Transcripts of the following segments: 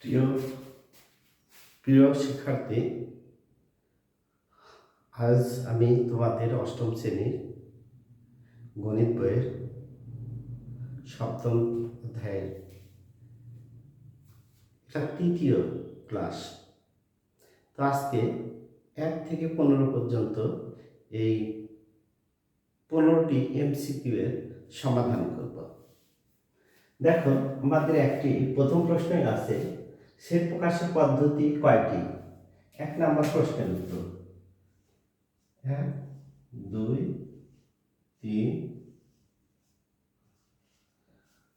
প্রিয় প্রিয় শিক্ষার্থী, আজ আমি তোমাদের অষ্টম শ্রেণির গণিত বইয়ের সপ্তম অধ্যায়ের এটা তৃতীয় ক্লাস। তো আজকে এক থেকে পনেরো পর্যন্ত এই পনেরোটি এমসিকিউ এর সমাধান করব। দেখো, আমাদের একটি প্রথম প্রশ্নে আছে সেট প্রকাশের পদ্ধতি কয়টি? এক নম্বর প্রশ্নের উত্তর। এক, দুই, তিন।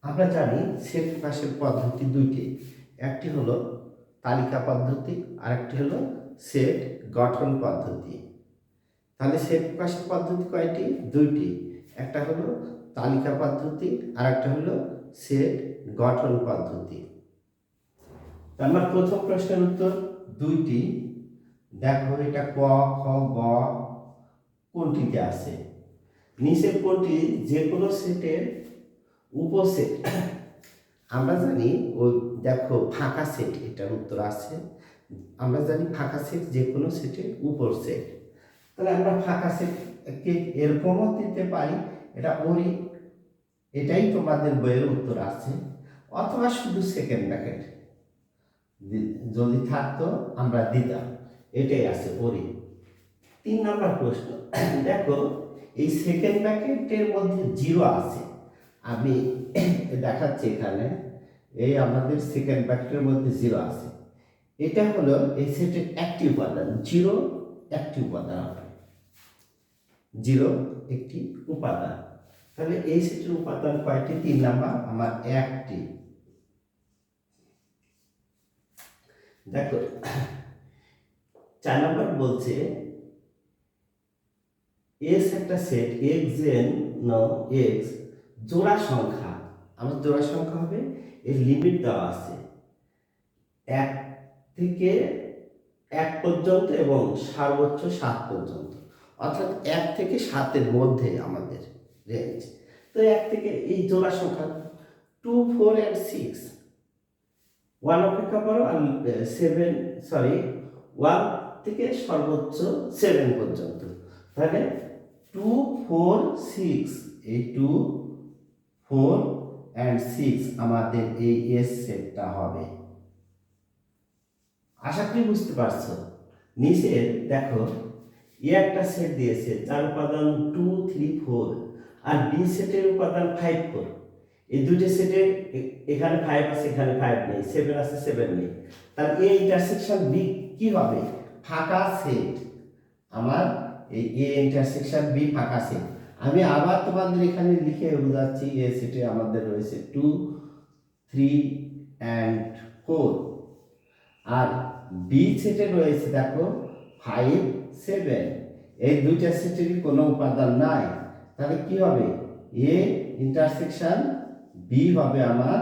আমরা জানি সেট প্রকাশের পদ্ধতি দুইটি। একটি হলো তালিকা পদ্ধতি আর একটি হলো সেট গঠন পদ্ধতি। তাহলে সেট প্রকাশের পদ্ধতি কয়টি? দুইটি। একটা হলো তালিকা পদ্ধতি আর একটা হলো সেট গঠন পদ্ধতি। আমার প্রথম প্রশ্নের উত্তর দুইটি। দেখো এটা ক, খ, গ কোনটিতে আছে? নিচের কোনটি যে কোনো সেটের উপসেট আমরা জানি ওই দেখো ফাঁকা সেট, এটার উত্তর আছে। আমরা জানি ফাঁকা সেট যে কোনো সেটের উপর সেট। তাহলে আমরা ফাঁকা সেটকে এরকমও দিতে পারি, এটা ওরি এটাই তোমাদের বইয়ের উত্তর আছে। অথবা শুধু সেকেন্ড ব্র্যাকেট যদি থাকতো, আমরা দিতাম। এটাই আছে পরি তিন নম্বর প্রশ্ন। দেখো, এই সেকেন্ড ব্র্যাকেটের মধ্যে জিরো আছে। আমি দেখাচ্ছি এখানে, এই আমাদের সেকেন্ড ব্র্যাকেটের মধ্যে জিরো আছে। এটা হলো, এই সেটের একটি উপাদান। জিরো একটি উপাদান হবে। জিরো একটি উপাদান। তাহলে এই সেটের উপাদান কয়টি? তিন নাম্বার। আমার একটি। দেখো, চার নাম্বার বলছে এস একটা সেট এক্স এন ন এক্স জোড়া সংখ্যা। আমার জোড়া সংখ্যা হবে, এর লিমিট দেওয়া আছে। এক থেকে এক পর্যন্ত এবং সর্বোচ্চ সাত পর্যন্ত। অর্থাৎ এক থেকে সাতের মধ্যে আমাদের রেঞ্জ তো এক থেকে এই জোড়া সংখ্যা two four and six one অপেক্ষা করো আর সেভেন সরি ওয়ান থেকে সর্বোচ্চ সেভেন পর্যন্ত। তাহলে টু ফোর সিক্স এই টু ফোর অ্যান্ড সিক্স আমাদের এই এস সেটটা হবে। আশা করি বুঝতে পারছ। নিচে দেখো, এ একটা সেট দিয়েছে, যার উপাদান টু থ্রি ফোর আর বি সেটের উপাদান ফাইভ ফোর এই দুটি সেটের এখানে ফাইভ আছে, এখানে ফাইভ নেই সেভেন আছে সেভেন নেই। তাহলে এ ইন্টারসেকশন বি কি হবে? ফাঁকা সেট আমার এই এ ইন্টারসেকশন বি ফাঁকা সেট আমি আবার তোমাদের এখানে লিখে বোঝাচ্ছি এ সেটে আমাদের রয়েছে টু থ্রি অ্যান্ড ফোর আর বি সেটে রয়েছে, দেখো ফাইভ সেভেন এই দুইটা সেটেরই কোনো উপাদান নাই। তাহলে কি হবে? এ ইন্টারসেকশন বি হবে আমার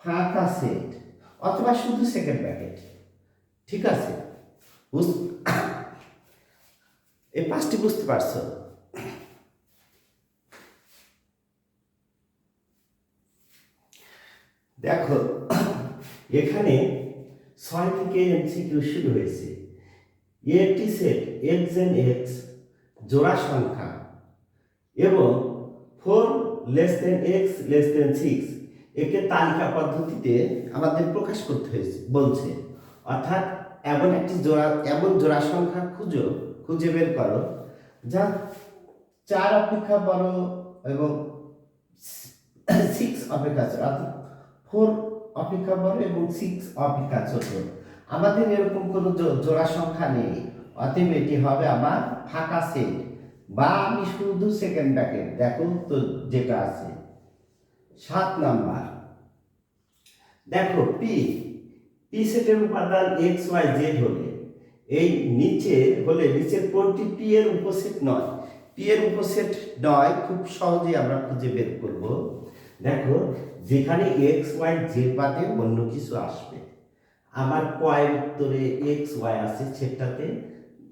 ফাঁকা সেট অথবা শুধু সেকেন্ড ব্র্যাকেট ঠিক আছে? এই পাঁচটি বুঝতে পারছ? দেখো, এখানে ছয় থেকে এমসিকিউ শুরু হয়েছে। একটি সেট এক্স এন এক্স জোড়া সংখ্যা এবং four less than X less than six একে তালিকা পদ্ধতিতে আমাদের প্রকাশ করতে হয়েছে, বলছে। অর্থাৎ এমন একটি জোড়া, এমন জোড়া সংখ্যা খুঁজো, খুঁজে বের করো, যা চার অপেক্ষা বড় এবং সিক্স অপেক্ষা অর্থাৎ ফোর অপেক্ষা বড় এবং সিক্স অপেক্ষা ছোট। আমাদের এরকম কোনো জোড়া সংখ্যা নেই। অতএব এটি হবে আমার ফাঁকা সেট বা আমি শুধু সেকেন্ড ব্র্যাকেট দেখো তো যেটা আছে। সাত নাম্বার। দেখো পি পি সেটের উপাদান এক্স ওয়াই জেড হলে, এই নিচে হলে নিচের কোনটি পি এর উপসেট নয়? পি এর উপসেট নয়, খুব সহজেই আমরা খুঁজে বের করব। দেখো, যেখানে এক্স ওয়াই জেড বাদে অন্য কিছু আসবে। আমার কয়ের উত্তরে এক্স ওয়াই আছে সেটাতে,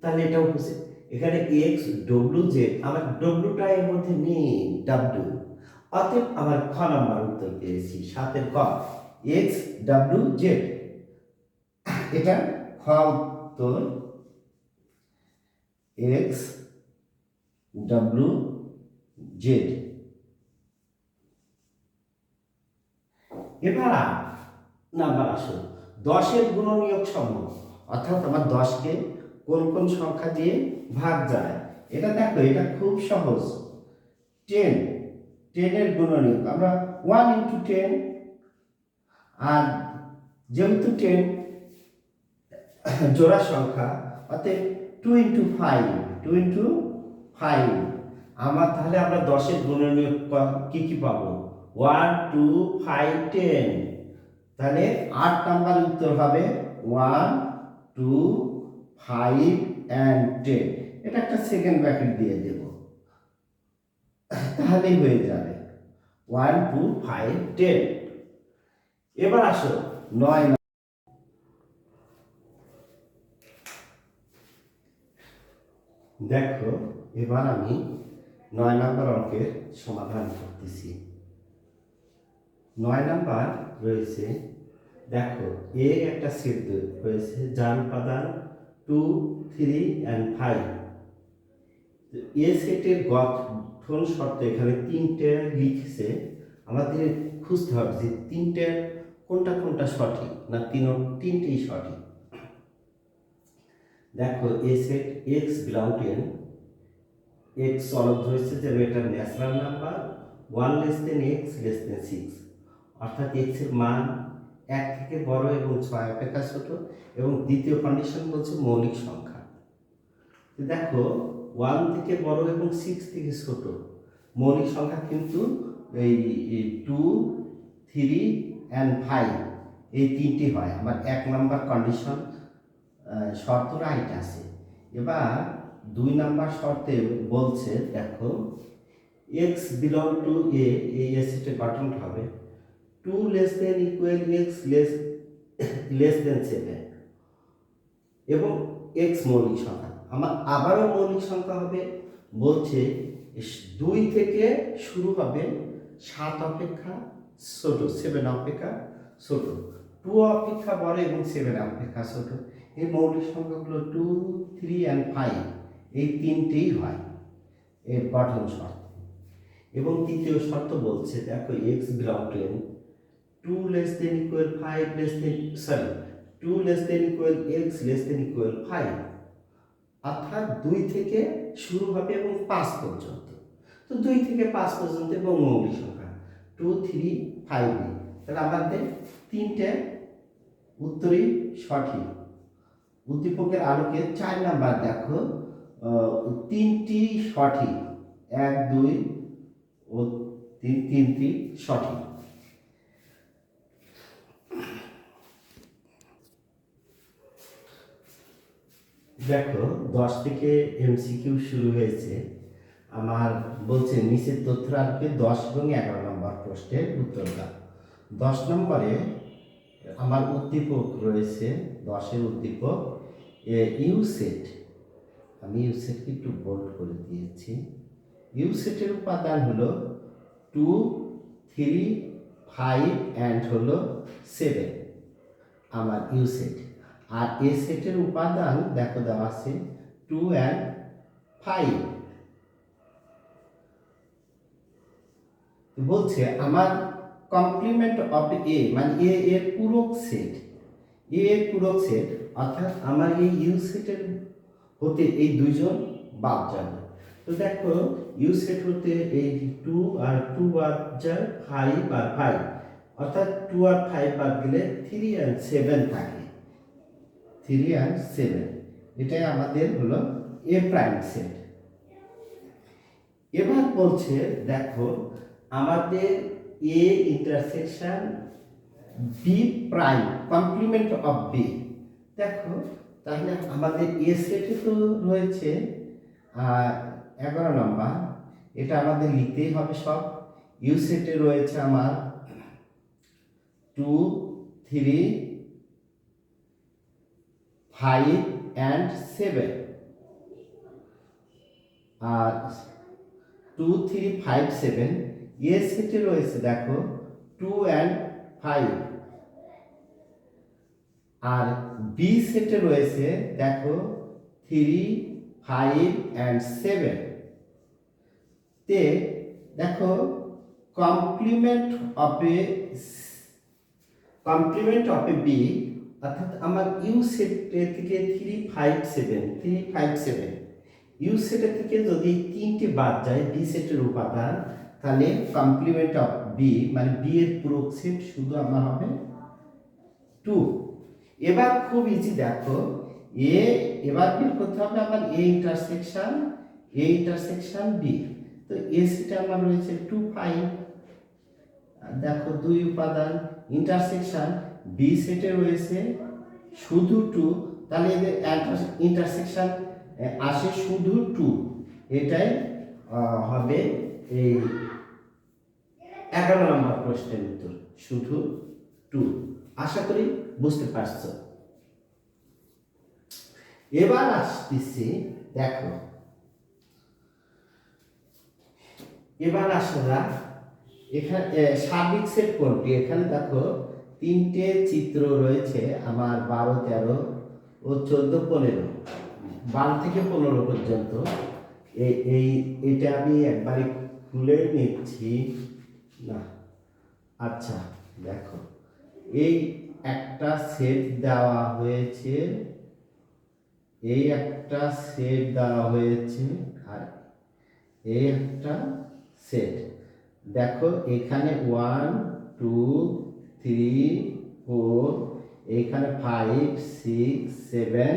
তাহলে এটা উপসেট। এখানে এক্স ডব্লু জেড আমার ডব্লুটা এর মধ্যে নেই ডাব্লু অতএব আমার খ নাম্বার উত্তর পেয়েছি, সাতের ক। এক্স ডাব্লু জেড এটা খ উত্তর। এক্স ডাব্লু জেড এবার নাম্বার আসো দশের গুণনীয়ক সমূহ, অর্থাৎ আমার দশকে কোন কোন সংখ্যা দিয়ে ভাগ যায়? এটা দেখো, এটা খুব সহজ। টেন, টেনের গুণনীয়ক। আমরা ওয়ান ইন্টু টেন আর যেহেতু টেন জোড়া সংখ্যা, অতএব two into five two into five আমার তাহলে আমরা দশের গুণনীয়ক ক- কি কি পাবো? ওয়ান টু ফাইভ টেন তাহলে আট নাম্বার উত্তর হবে one two five and ten এটা একটা সেকেন্ড ব্র্যাকেট দিয়ে দেব। তাহলেই হয়ে যাবে। ওয়ান টু ফাইভ টেন এবার আসো, নয়। দেখো, এবার আমি নয় নাম্বার অঙ্কের সমাধান করতেছি। নয় নাম্বার রয়েছে, দেখো, এ একটা সেট রয়েছে যার উপাদান two three and five A সেটের গঠন শর্ত এখানে তিনটে লিখছে। আমাদের খুঁজতে হবে যে তিনটে কোনটা কোনটা সঠিক না তিন, তিনটেই সঠিক। দেখো, A set X belong N X solve ধরেছে যে এটা natural number one less than X less than six অর্থাৎ এক্সের মান এক থেকে বড় এবং ছয় অপেক্ষা ছোট এবং দ্বিতীয় কন্ডিশন বলছে মৌলিক সংখ্যা। দেখো ওয়ান থেকে বড় এবং সিক্স থেকে ছোট। মৌলিক সংখ্যা কিন্তু এই টু থ্রি অ্যান্ড ফাইভ এই তিনটি হয়। আমার এক নাম্বার কন্ডিশন শর্ত রাইট আছে। এবার দুই নাম্বার শর্তে বলছে, দেখো এক্স বিলং টু এ এই এসিটে গঠন হবে। Two less than equal X less less than seven এবং এক্স মৌলিক সংখ্যা। আমার আবারও মৌলিক সংখ্যা হবে, বলছে দুই থেকে শুরু হবে সাত অপেক্ষা ছোট সেভেন অপেক্ষা ছোট। টু অপেক্ষা বড় এবং সেভেন অপেক্ষা ছোট। এই মৌলিক সংখ্যাগুলো টু থ্রি অ্যান্ড ফাইভ এই তিনটেই হয়। এর গঠন শর্ত। এবং তৃতীয় শর্ত বলছে, দেখো X belong to N two less than equal five less than sorry two less than equal X less than equal five অর্থাৎ দুই থেকে শুরু হবে এবং পাঁচ পর্যন্ত। তো দুই থেকে পাঁচ পর্যন্ত এবং মৌলিক সংখ্যা টু থ্রি ফাইভ তাহলে আমাদের তিনটে উত্তরই সঠিক। উদ্দীপকের আলোকে চার নাম্বার দেখো তিনটি সঠিক, এক, দুই ও তিন, তিনটি সঠিক। দেখো, দশ থেকে এমসিকিউ শুরু হয়েছে। আমার বলছে, নিচের তথ্য রাখবে দশ এবং এগারো নম্বর প্রশ্নের উত্তর দশ নম্বরে আমার উদ্দীপক রয়েছে, দশের উদ্দীপক ইউ সেট আমি ইউসেটকে একটু বোল্ড করে দিয়েছি। ইউ সেটের উপাদান হলো টু থ্রি ফাইভ অ্যান্ড হলো সেভেন আমার ইউ সেট আর এ সেটের উপাদান, দেখো দেওয়া আছে টু অ্যান্ড ফাইভ বলছে, আমার কমপ্লিমেন্ট অফ এ মানে এ এর পূরক সেট এ এর পূরক সেট অর্থাৎ আমার এই ইউ সেটের হতে এই দুইজন বাদ যাবে। তো দেখো ইউ সেট হতে এই টু আর টু বাদ যায় ফাইভ আর ফাইভ অর্থাৎ টু আর ফাইভ বাদ গেলে থ্রি অ্যান্ড সেভেন থাকে। থ্রি অ্যান্ড সেভেন এটাই আমাদের হলো এ প্রাইম সেট এবার বলছে, দেখো, আমাদের A intersection B prime complement of B দেখো, তাহলে আমাদের এ সেটে তো রয়েছে এগারো নম্বর এটা আমাদের লিখতেই হবে সব। ইউ সেটে রয়েছে আমার two three five and seven. R two, three, five, seven, A সেটে রয়েছে, দেখো, টু অ্যান্ড ফাইভ। আর বি সেটে রয়েছে, দেখো, থ্রি, ফাইভ অ্যান্ড সেভেন। তে, দেখো, complement of A, complement of A B অর্থাৎ আমার ইউ সেট থেকে three five seven three five seven U সেটের থেকে যদি তিনটে বাদ যায়, বি সেটের উপাদান, তাহলে কমপ্লিমেন্ট অফ বি মানে বি এর পুরো সেট শুধু আমার হবে টু এবার খুব ইজি দেখো এ এবার বের করতে হবে আমার A intersection A intersection B তো এ সেটে আমার রয়েছে টু ফাইভ দেখো দুই উপাদান ইন্টারসেকশন বি সেটে রয়েছে শুধু টু তাহলে এদের ইন্টারসেকশন আসে শুধু টু এটাই হবে এই এগারো নম্বর প্রশ্নের উত্তর, শুধু টু আশা করি বুঝতে পারছ। এবার আসতেছি, দেখো। এবার আসলা এখানে সার্বিক সেট কোনটি? এখানে দেখো তিনটে চিত্র রয়েছে আমার বারো, তেরো ও চোদ্দ, পনেরো। বারো থেকে পনেরো পর্যন্ত। এই, এটা আমি একবারে খুলে নিচ্ছি। না আচ্ছা দেখো। এই একটা সেট দেওয়া হয়েছে। এই একটা সেট দেওয়া হয়েছে আর এই একটা সেট দেখো, এখানে ওয়ান টু থ্রি ফোর এখানে ফাইভ সিক্স সেভেন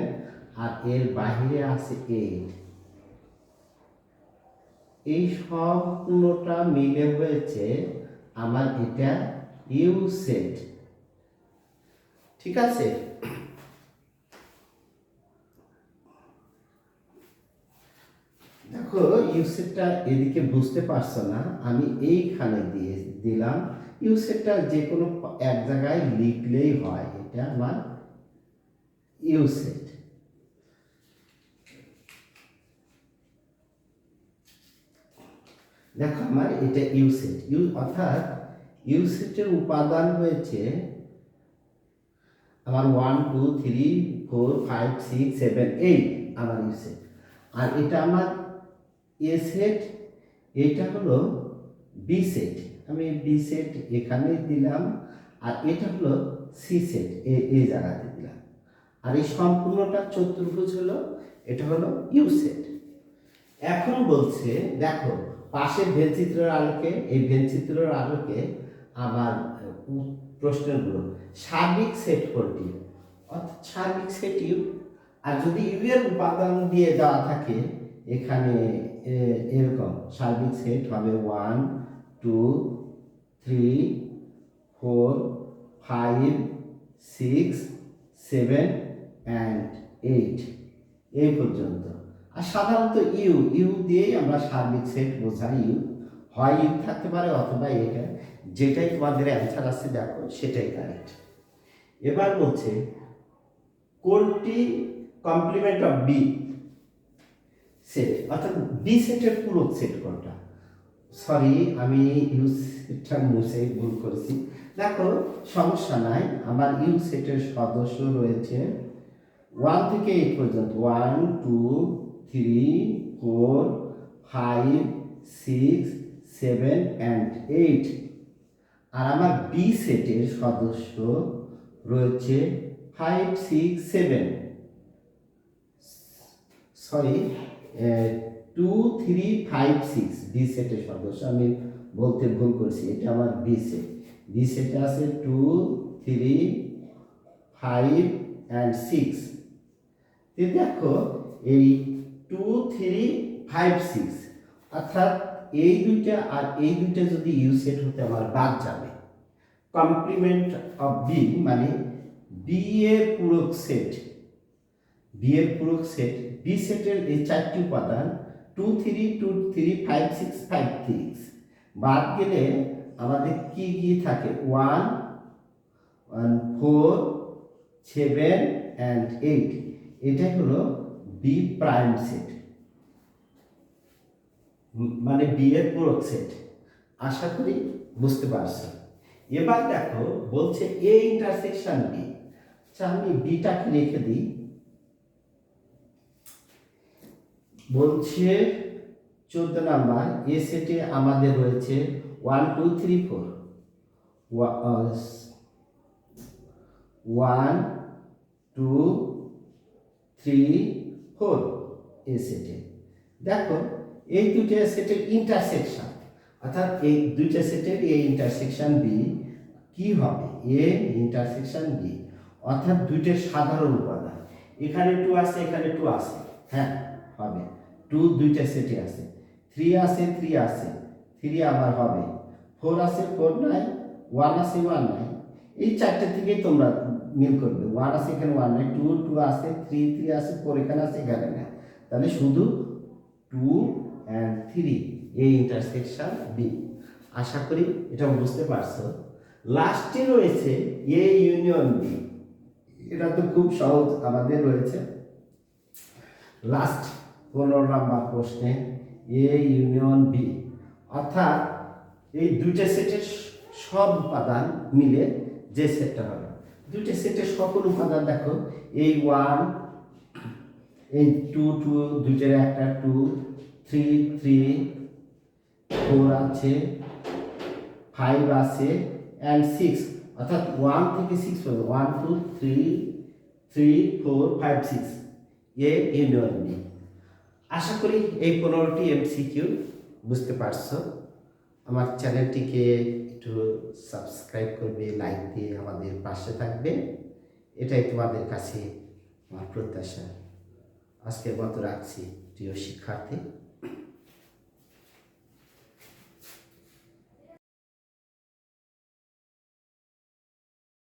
আর এর বাহিরে আছে এইট এই সবগুলোটা মিলে হয়েছে আমার এটা ইউ সেট ঠিক আছে? দেখো ইউসেটটা এদিকে বুঝতে পারছ না, আমি এইখানে দিয়ে দিলাম। ইউসেটটা যে কোনো এক জায়গায় লিখলেই হয়, এটা আমার ইউসেট দেখো আমার এটা ইউসেট ইউ অর্থাৎ ইউসেটের উপাদান হয়েছে আমার one two three four five six seven eight আমার ইউসেট আর এটা আমার এ সেট এটা হলো বি সেট আমি বি সেট এখানে দিলাম, আর এটা হলো সি সেট এ এই জায়গাতে দিলাম। আর এই সম্পূর্ণটা চতুর্ভুজ হলো, এটা হলো ইউ সেট এখন বলছে, দেখো, পাশের ভেনচিত্রের আলোকে, এই ভেনচিত্রের আলোকে আমার প্রশ্নগুলো, সার্বিক সেট কোনটি? অর্থাৎ সার্বিক সেট ইউ আর যদি ইউ এর উপাদান দিয়ে দেওয়া থাকে, এখানে এরকম, সার্বিক সেট হবে one two three four five six seven and eight এই পর্যন্ত। আর সাধারণত ইউ ইউ দিয়েই আমরা সার্বিক সেট বোঝাই ইউ। হয় ইউ থাকতে পারে অথবা এটা যেটাই তোমাদের অ্যান্সার আছে দেখো, সেটাই কারেক্ট এবার বলছে, কোনটি কমপ্লিমেন্ট অফ বি সেট অর্থাৎ বি সেটের পুরো সেট কোনটা? সরি আমি ইউ সেটটা মুছে ভুল করেছি। দেখো, সমস্যা নাই, আমার ইউ সেটের সদস্য রয়েছে। ওয়ান থেকে এইট পর্যন্ত one two three four five six seven and eight আর আমার বি সেটের সদস্য রয়েছে five six seven sorry two three five six B সেটের সদস্য আমি বলতে ভুল করছি, এটা আমার বি সেট বি সেটে আছে two three five and six দেখো, এই টু থ্রি ফাইভ সিক্স অর্থাৎ এই দুইটা আর এই দুইটা যদি ইউ সেট হতে আমার বাদ যাবে কমপ্লিমেন্ট অফ বি মানে বি এর পূরক সেট বি এর পূরক সেট বি সেটের এই চারটি উপাদান two three two three five six five six বাদ গেলে আমাদের কি কি থাকে? One one four seven and eight এটাই হলো বি প্রাইম সেট মানে বি এর পূরক সেট আশা করি বুঝতে পারছ। এবার দেখো, বলছে এ ইন্টারসেকশন বি আচ্ছা আমি বিটাকে রেখে দিই। বলছে চোদ্দ নাম্বার, এ সেটে আমাদের রয়েছে one two three four one two three four A সেটে। দেখো, এই দুটো সেটের ইন্টারসেকশন অর্থাৎ এই দুইটা সেটের এই ইন্টারসেকশন বি কি হবে? এ ইন্টারসেকশন বি অর্থাৎ দুইটার সাধারণ উপাদান। এখানে টু আছে, এখানে টু আছে। হ্যাঁ হবে। টু দুইটা সেটে আছে। থ্রি আছে থ্রি আছে। থ্রি আবার হবে। ফোর আছে ফোর নাই। ওয়ান আছে ওয়ান নাই। এই চারটে থেকেই তোমরা মিল করবে। ওয়ান আছে, এখানে ওয়ান নাই। টু টু আছে থ্রি থ্রি আছে ফোর এখানে আছে, এখানে না তাহলে শুধু টু অ্যান্ড থ্রি এই ইন্টারসেকশন বি আশা করি এটা বুঝতে পারছ। লাস্টে রয়েছে এ ইউনিয়ন বি এটা তো খুব সহজ আমাদের রয়েছে। লাস্ট পনেরো নাম্বার প্রশ্নে এ ইউনিয়ন বি অর্থাৎ এই দুইটা সেটের সব উপাদান মিলে যে সেটটা হবে। দুইটা সেটের সকল উপাদান দেখো এই ওয়ান এই টু টু দুইটার একটা টু থ্রি থ্রি ফোর আছে ফাইভ আছে অ্যান্ড সিক্স অর্থাৎ ওয়ান থেকে সিক্স পর্যন্ত one two three three four five six A union B আশা করি এই পনেরোটি এমসিকিউ বুঝতে পারছ। আমার চ্যানেলটিকে একটু সাবস্ক্রাইব করবে, লাইক দিয়ে আমাদের পাশে থাকবে। এটাই তোমাদের কাছে আমার প্রত্যাশা। আজকের মতো রাখছি প্রিয় শিক্ষার্থী।